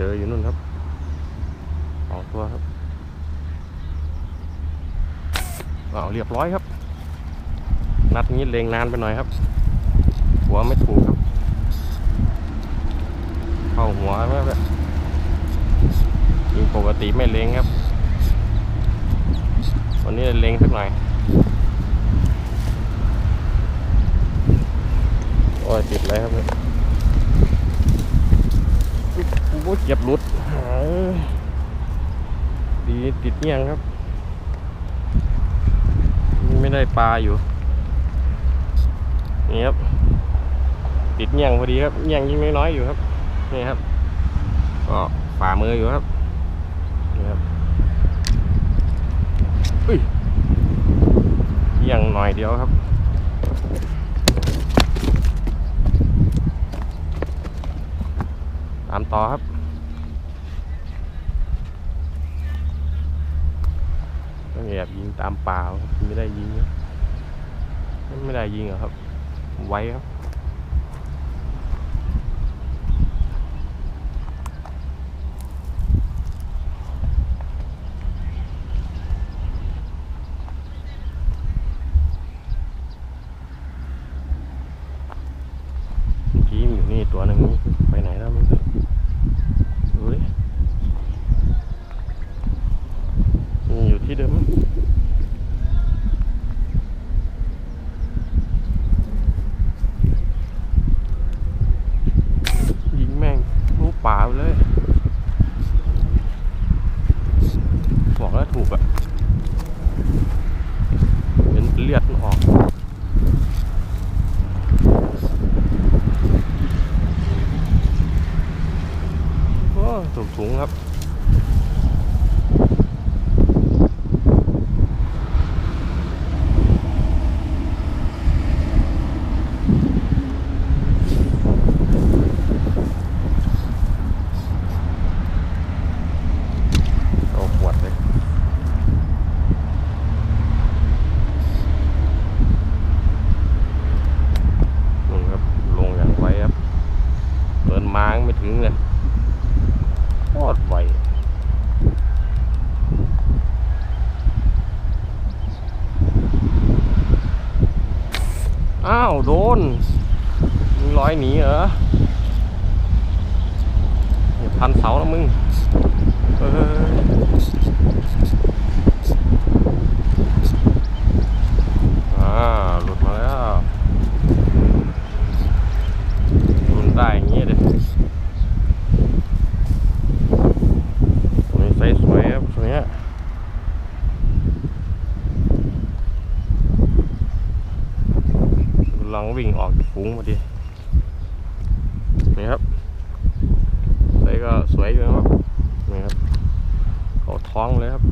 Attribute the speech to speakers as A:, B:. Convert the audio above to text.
A: จออยู่นู่นครับสองตัวครับเอาเรียบร้อยครับ นัดนี้เลงนานไปหน่อยครับ หัวไม่ถูกครับ เข้าหัวแม่แบบยิงปกติไม่เลงครับ วันนี้เลงสักหน่อย โอ้ยติดเลยครับเนี่ยโอ้เจ็บหลุดเอ้ยดีติดเงี้ยงครับ ไม่ได้ปลาอยู่นี่ครับติดเงี้ยงพอดีครับเงี้ยงยิ่งน้อยๆอยู่ครับนี่ครับก็ฝ่ามืออยู่ครับนี่ครับอุ้ยเงี้ยงหน่อยเดียวครับตามต่อครับ ต้องแอบยิงตามป่าไม่ได้ยิงนะไม่ได้ยิงเหรอครับ ไว้ครับกี้อยู่นี่ตัวหนึ่งไปไหนแล้วมึงดูดิมันอยู่ ที่เดิมมั้งยิงแม่งลูกป่าไปเลย บอกแล้วถูกอะเห็นเลือดมันออกโอ้ถูกถุงครับ เอาขวดเลยนู่นครับ ลงอย่างไวครับเดินมายังไม่ถึงเลย โคตรไว อ้าว โดนมึงลอยหนีเหรออย่าพันเสาแล้วมึงเอออ่าหลุดมาแล้ว มันได้อย่างงี้เลย มีไซส์สวยครับตัวเนี้ย กำลังวิ่งออกจากฝูงมาดินี่ครับไซส์ก็สวยอยู่นะครับนี่ครับเขาท้องเลยครับ